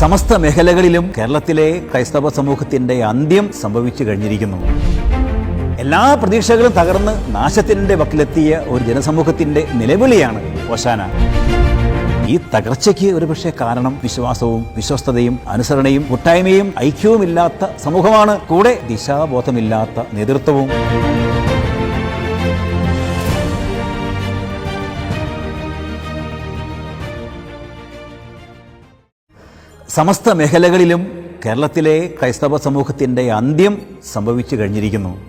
സമസ്ത മേഖലകളിലും കേരളത്തിലെ ക്രൈസ്തവ സമൂഹത്തിന്റെ അന്ത്യം സംഭവിച്ചു കഴിഞ്ഞിരിക്കുന്നു. എല്ലാ പ്രതീക്ഷകളും തകർന്ന് നാശത്തിന്റെ വക്കിലെത്തിയ ഒരു ജനസമൂഹത്തിന്റെ നിലവിളിയാണ് ഓശാന. ഈ തകർച്ചയ്ക്ക് ഒരുപക്ഷെ കാരണം വിശ്വാസവും വിശ്വസ്തതയും അനുസരണയും കൂട്ടായ്മയും ഐക്യവുമില്ലാത്ത സമൂഹമാണ്. കൂടെ ദിശാബോധമില്ലാത്ത നേതൃത്വവും. സമസ്ത മേഖലകളിലും കേരളത്തിലെ ക്രൈസ്തവ സമൂഹത്തിന്റെ അന്ത്യം സംഭവിച്ചു കഴിഞ്ഞിരിക്കുന്നു.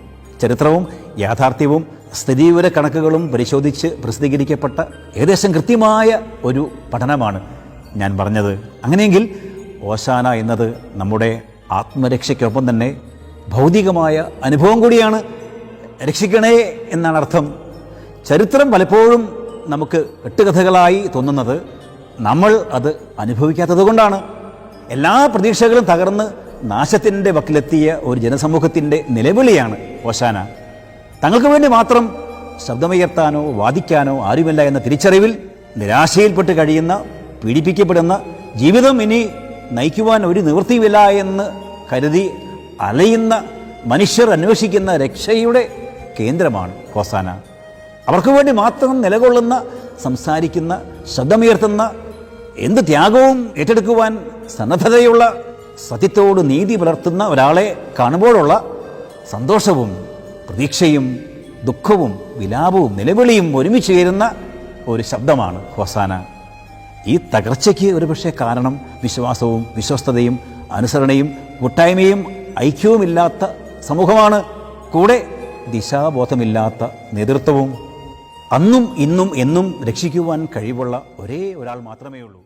ചരിത്രവും യാഥാർത്ഥ്യവും സ്ഥിതിവിവര കണക്കുകളും പരിശോധിച്ച് പ്രസിദ്ധീകരിക്കപ്പെട്ട ഏകദേശം കൃത്യമായ ഒരു പഠനമാണ് ഞാൻ പറഞ്ഞത്. അങ്ങനെയെങ്കിൽ ഓശാന എന്നത് നമ്മുടെ ആത്മരക്ഷയ്ക്കൊപ്പം തന്നെ ഭൗതികമായ അനുഭവം കൂടിയാണ്. രക്ഷിക്കണേ എന്നാണ് അർത്ഥം. ചരിത്രം പലപ്പോഴും നമുക്ക് എട്ടുകഥകളായി തോന്നുന്നത്. നമ്മൾ അത് അനുഭവിക്കാത്തത് കൊണ്ടാണ് എല്ലാ പ്രതീക്ഷകളും തകർന്ന് നാശത്തിന്റെ വക്കിലെത്തിയ ഒരു ജനസമൂഹത്തിന്റെ നിലവിളിയാണ് ഓശാന. തങ്ങൾക്ക് വേണ്ടി മാത്രം ശബ്ദമുയർത്താനോ വാദിക്കാനോ ആരുമില്ല എന്ന തിരിച്ചറിവിൽ നിരാശയിൽപ്പെട്ട് കഴിയുന്ന പീഡിപ്പിക്കപ്പെടുന്ന ജീവിതം ഇനി നയിക്കുവാൻ ഒരു നിവൃത്തിയുമില്ല എന്ന് കരുതി അലയുന്ന മനുഷ്യർ അന്വേഷിക്കുന്ന രക്ഷയുടെ കേന്ദ്രമാണ് ഹോസാന അവർക്ക് വേണ്ടി മാത്രം നിലകൊള്ളുന്ന സംസാരിക്കുന്ന ശബ്ദമുയർത്തുന്ന എന്ത് ത്യാഗവും ഏറ്റെടുക്കുവാൻ സന്നദ്ധതയുള്ള സത്യത്തോട് നീതി പുലർത്തുന്ന ഒരാളെ കാണുമ്പോഴുള്ള സന്തോഷവും പ്രതീക്ഷയും ദുഃഖവും വിലാപവും നിലവിളിയും ഒരുമിച്ച് ചേരുന്ന ഒരു ശബ്ദമാണ് ഹൊസാന ഈ തകർച്ചയ്ക്ക് ഒരുപക്ഷെ കാരണം വിശ്വാസവും വിശ്വസ്തതയും അനുസരണയും കൂട്ടായ്മയും ഐക്യവുമില്ലാത്ത സമൂഹമാണ്. കൂടെ ദിശാബോധമില്ലാത്ത നേതൃത്വവും അന്നും ഇന്നും എന്നും രക്ഷിക്കുവാൻ കഴിവുള്ള ഒരേ ഒരാൾ മാത്രമേ ഉള്ളൂ